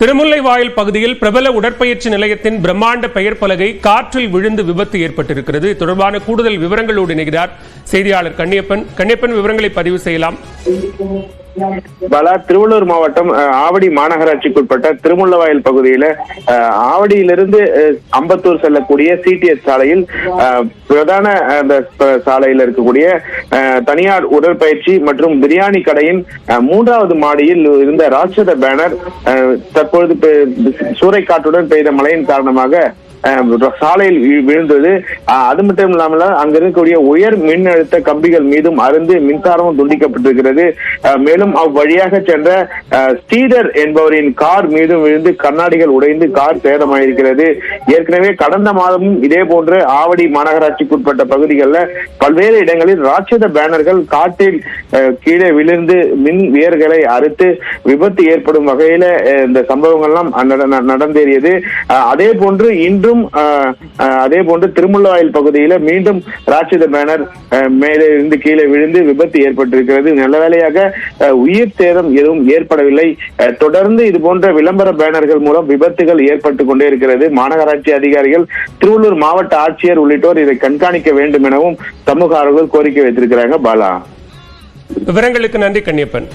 திருமுல்லை வாயில் பகுதியில் பிரபல உடற்பயிற்சி நிலையத்தின் பிரம்மாண்ட பெயர் பலகை காற்றில் விழுந்து விபத்து ஏற்பட்டிருக்கிறது. தொடர்பான கூடுதல் விவரங்களோடு இணைகிறார் செய்தியாளர் கண்ணியப்பன். கண்ணியப்பன் விவரங்களை பதிவு செய்யலாம். பலா திருவள்ளூர் மாவட்டம் அஹ், ஆவடி மாநகராட்சிக்குட்பட்ட திருமுள்ளவாயல் பகுதியில ஆவடியிலிருந்து அஹ், அம்பத்தூர் செல்லக்கூடிய சிடிஎஸ் சாலையில் பிரதான அந்த சாலையில் இருக்கக்கூடிய தனியார் உடற்பயிற்சி மற்றும் பிரியாணி கடையின் மூன்றாவது மாடியில் இருந்த ராட்சத பேனர் அஹ், தற்பொழுது சூறைக்காற்றுடன் பெய்த மழையின் காரணமாக சாலையில் விழுந்தது. அது மட்டும் இல்லாமல் அங்க இருக்கக்கூடிய உயர் மின் அழுத்த கம்பிகள் மீதும் அருந்து மின்சாரமும் துண்டிக்கப்பட்டிருக்கிறது. மேலும் அவ்வழியாக சென்ற ஸ்ரீதர் என்பவரின் கார் மீதும் விழுந்து கண்ணாடிகள் உடைந்து கார் சேதமாயிருக்கிறது. ஏற்கனவே கடந்த மாதமும் இதே போன்று ஆவடி மாநகராட்சிக்குட்பட்ட பகுதிகளில் பல்வேறு இடங்களில் ராட்சத பேனர்கள் காட்டில் கீழே விழுந்து மின் வேர்களை அறுத்து விபத்து ஏற்படும் வகையில இந்த சம்பவங்கள்லாம் நடந்தேறியது. அதே போன்று இன்றும் மீண்டும் அதே போன்று திருமுல்லவாயில் பகுதியில மீண்டும் ராட்சத பேனர் மேலே இருந்து கீழே விழுந்து விபத்து ஏற்பட்டிருக்கிறது. நல்ல வேலையாக உயிர் சேதம் எதுவும் ஏற்படவில்லை. தொடர்ந்து இது போன்ற விளம்பர பேனர்கள் மூலம் விபத்துகள் ஏற்பட்டு கொண்டே இருக்கிறது. மாநகராட்சி அதிகாரிகள் திருவள்ளூர் மாவட்ட ஆட்சியர் உள்ளிட்டோர் இதை கண்காணிக்க வேண்டும் எனவும் சமூக ஆர்வலர்கள் கோரிக்கை வைத்திருக்கிறாங்க. பாலா. விவரங்களுக்கு நன்றி கண்ணியப்பன்.